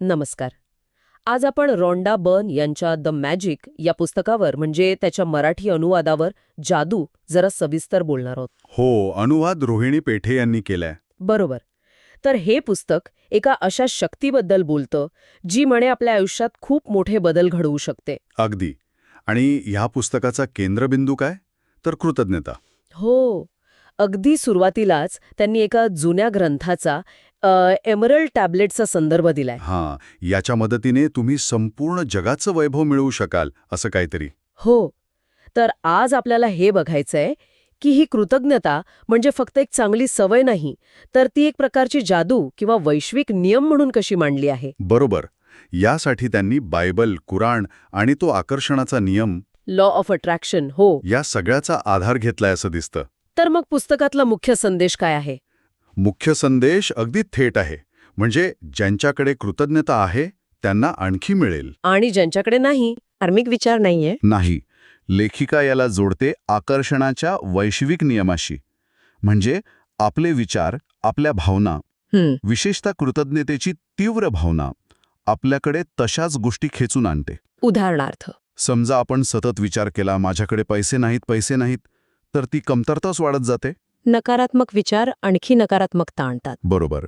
नमस्कार. आज आपण रॉन्डा बर्न यांच्या द मॅजिक या पुस्तकावर म्हणजे त्याच्या मराठी अनुवादावर जादू जरा सविस्तर बोलणार आहोत. हो अनुवाद रोहिणी पेठे यांनी केलाय. बरोबर. तर हे पुस्तक एका अशा शक्तीबद्दल बोलतं जी म्हणे आपल्या आयुष्यात खूप मोठे बदल घडवू शकते. अगदी. आणि ह्या पुस्तकाचा केंद्रबिंदू काय? तर कृतज्ञता. हो. अगदी सुरुवातीलाच त्यांनी एका जुन्या ग्रंथाचा एमरल्ड टॅब्लेटचा संदर्भ दिलाय. हां याच्या मदतीने तुम्ही संपूर्ण जगाचं वैभव मिळवू शकाल असं काहीतरी. हो. तर आज आपल्याला हे बघायचंय की ही कृतज्ञता म्हणजे फक्त एक चांगली सवय नाही तर ती एक प्रकारची जादू किंवा वैश्विक नियम म्हणून कशी मांडली आहे? बरोबर. यासाठी त्यांनी बायबल कुराण आणि तो आकर्षणाचा नियम लॉ ऑफ अट्रॅक्शन हो. या सगळ्याचा आधार घेतलाय असं दिसतं. तर मग पुस्तकातला मुख्य संदेश काय आहे? मुख्य संदेश अगदी थेट आहे. म्हणजे ज्यांच्याकडे कृतज्ञता आहे त्यांना आणखी मिळेल. आणि ज्यांच्याकडे नाही धार्मिक विचार नाहीये. नाही. लेखिका याला जोडते आकर्षणाच्या वैश्विक नियमाशी. म्हणजे आपले विचार आपल्या भावना विशेषतः कृतज्ञतेची तीव्र भावना आपल्याकडे तशाच गोष्टी खेचून आणते. उदाहरणार्थ. समजा आपण सतत विचार केला माझ्याकडे पैसे नाहीत पैसे नाहीत तर ती कमतरताच वाढत जाते. नकारात्मक विचार आणखी नकारात्मकता आणतात बरोबर.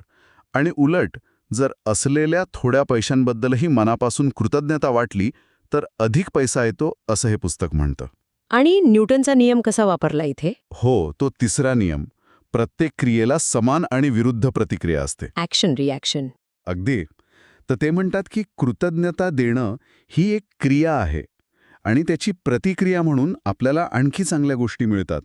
आणि उलट जर असलेल्या थोड्या पैशांबद्दलही मनापासून कृतज्ञता वाटली तर अधिक पैसा येतो असं हे पुस्तक म्हणतं. आणि न्यूटनचा नियम कसा वापरला इथे? हो तो तिसरा नियम. प्रत्येक क्रियेला समान आणि विरुद्ध प्रतिक्रिया असते. ऍक्शन रिॲक्शन अगदी. तर ते म्हणतात की कृतज्ञता देणं ही एक क्रिया आहे. आणि त्याची प्रतिक्रिया म्हणून आपल्याला आणखी चांगल्या गोष्टी मिळतात.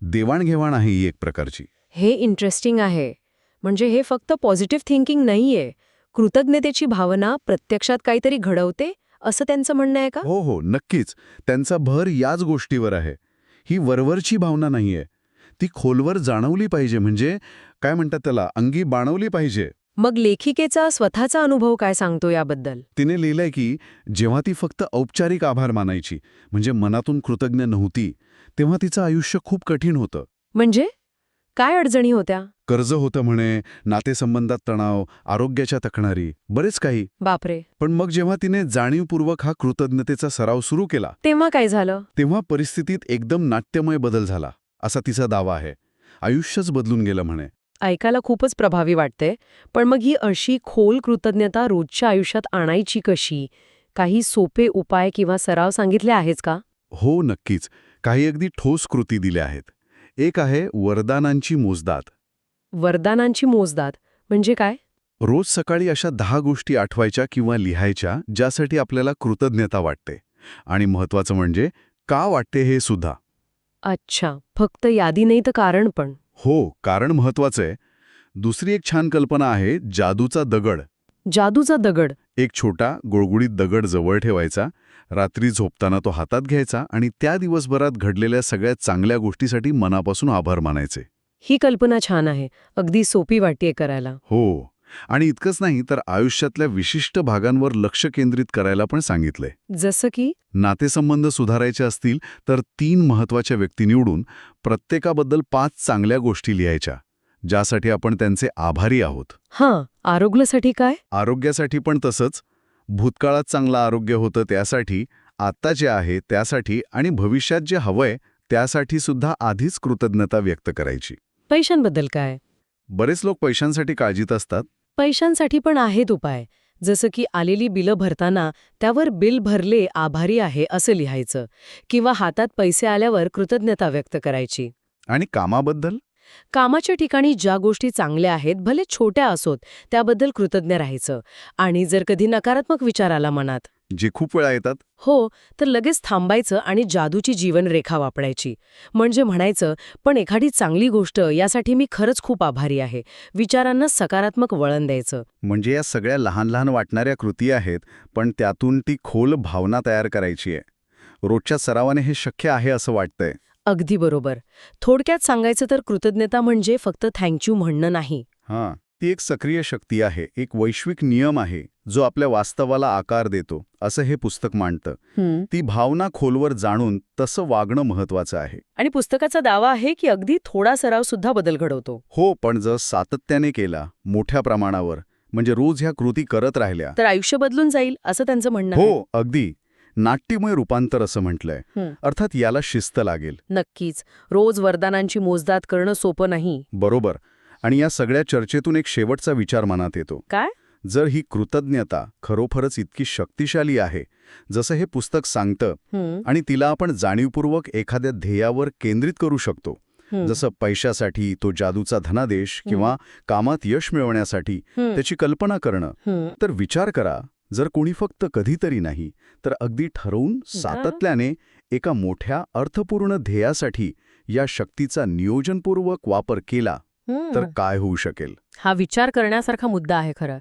देवाणघेवाण आहे ही एक प्रकारची. हे इंटरेस्टिंग आहे. म्हणजे हे फक्त पॉझिटिव्ह थिंकिंग नाहीये. कृतज्ञतेची भावना प्रत्यक्षात काहीतरी घडवते असं त्यांचं म्हणणं आहे का? हो हो नक्कीच. त्यांचा भर याच गोष्टीवर आहे. ही वरवरची भावना नाहीये. ती खोलवर जाणवली पाहिजे. म्हणजे काय म्हणतात त्याला? अंगी बाणवली पाहिजे. मग लेखिकेचा स्वतःचा अनुभव काय सांगतो याबद्दल? तिने लिहिलंय की जेव्हा ती फक्त औपचारिक आभार मानायची म्हणजे मनातून कृतज्ञ नव्हती तेव्हा तिचं आयुष्य खूप कठीण होतं. म्हणजे? काय अडचणी होत्या? कर्ज होतं म्हणे नातेसंबंधात तणाव आरोग्याच्या तक्रारी बरेच काही. बापरे. पण मग जेव्हा तिने जाणीवपूर्वक हा कृतज्ञतेचा सराव सुरू केला तेव्हा काय झालं? तेव्हा परिस्थितीत एकदम नाट्यमय बदल झाला असा तिचा दावा आहे. आयुष्यच बदलून गेलं म्हणे. ऐकायला खूपच प्रभावी वाटते. पण मग ही अशी खोल कृतज्ञता रोजच्या आयुष्यात आणायची कशी? काही सोपे उपाय किंवा सराव सांगितले आहेच का? हो नक्कीच. काही अगदी ठोस कृती दिल्या आहेत. एक आहे वरदानांची मोजदात वरदानांची मोजदात म्हणजे काय? रोज सकाळी अशा दहा गोष्टी आठवायच्या किंवा लिहायच्या ज्यासाठी आपल्याला कृतज्ञता वाटते. आणि महत्वाचं म्हणजे का वाटते हे सुद्धा. अच्छा. फक्त यादी नाही तर कारण पण. हो कारण महत्वाचं आहे. दुसरी एक छान कल्पना आहे जादूचा दगड. जादूचा दगड. एक छोटा गुळगुळीत दगड जवळ ठेवायचा रात्री झोपताना तो हातात घ्यायचा आणि त्या दिवसभरात घडलेल्या सगळ्यात चांगल्या गोष्टीसाठी मनापासून आभार मानायचे. ही कल्पना छान आहे. अगदी सोपी वाटते करायला. हो. आणि इतकंच नाही तर आयुष्यातल्या विशिष्ट भागांवर लक्ष केंद्रित करायला पण सांगितलंय. जसं की? नातेसंबंध सुधारायचे असतील तर तीन महत्त्वाच्या व्यक्ती निवडून प्रत्येकाबद्दल पाच चांगल्या गोष्टी लिहायच्या ज्यासाठी आपण त्यांचे आभारी आहोत. हां आरोग्यासाठी काय? आरोग्यासाठी पण तसंच. भूतकाळात चांगलं आरोग्य होतं त्यासाठी आत्ता जे आहे त्यासाठी आणि भविष्यात जे हवंय त्यासाठी सुद्धा आधीच कृतज्ञता व्यक्त करायची. पैशांबद्दल काय? बरेच लोक पैशांसाठी काळजीत असतात. पैशांसाठी पण आहेत उपाय. जसं की आलेली बिलं भरताना त्यावर बिल भरले आभारी आहे असं लिहायचं किंवा हातात पैसे आल्यावर कृतज्ञता व्यक्त करायची. आणि कामाबद्दल? कामाच्या ठिकाणी ज्या गोष्टी चांगल्या आहेत भले छोट्या असोत त्याबद्दल कृतज्ञ राहायचं. आणि जर कधी नकारात्मक विचार आला मनात जे खूप वेळा येतात. हो तर लगेच थांबायचं आणि जादूची जीवनरेखा वापरायची. म्हणजे म्हणायचं पण एखादी चांगली गोष्ट यासाठी मी खरंच खूप आभारी आहे. विचारांना सकारात्मक वळण द्यायचं. म्हणजे या सगळ्या लहान लहान वाटणाऱ्या कृती आहेत पण त्यातून ती खोल भावना तयार करायची आहे. रोजच्या सरावाने हे शक्य आहे असं वाटतंय. अगदी बरोबर. थोडक्यात सांगायचं तर कृतज्ञता म्हणजे फक्त थँक्यू म्हणणं नाही. हां ती एक सक्रिय शक्ती आहे एक वैश्विक नियम आहे. जो आपल्या वास्तवाला आकार देतो असं हे पुस्तक मांडतं. ती भावना खोलवर जाणून तसं वागणं महत्वाचं आहे. आणि पुस्तकाचा दावा आहे की अगदी थोडा सराव सुद्धा बदल घडवतो. हो पण जर सातत्याने केला मोठ्या प्रमाणावर म्हणजे रोज ह्या कृती करत राहिल्या. तर आयुष्य बदलून जाईल असं त्यांचं म्हणणं हो अगदी. नाट्यमय रूपांतर असं म्हटलंय. अर्थात याला शिस्त लागेल. नक्कीच. रोज वरदानांची मोजदात करणं सोपं नाही. बरोबर. आणि या सगळ्या चर्चेतून एक शेवटचा विचार मनात येतो. काय? जर ही कृतज्ञता खरोखरच इतकी शक्तिशाली आहे जसं हे पुस्तक सांगतं आणि तिला आपण जाणीवपूर्वक एखाद्या ध्येयावर केंद्रित करू शकतो जसं पैशासाठी तो जादूचा धनादेश किंवा कामात यश मिळवण्यासाठी त्याची कल्पना करणं. तर विचार करा जर कोणी फक्त कधीतरी नाही तर अगदी ठरवून सातत्याने एका मोठ्या अर्थपूर्ण ध्येयासाठी या शक्तीचा नियोजनपूर्वक वापर केला. तर काय होऊ शकेल? हा विचार करण्यासारखा मुद्दा आहे खरं.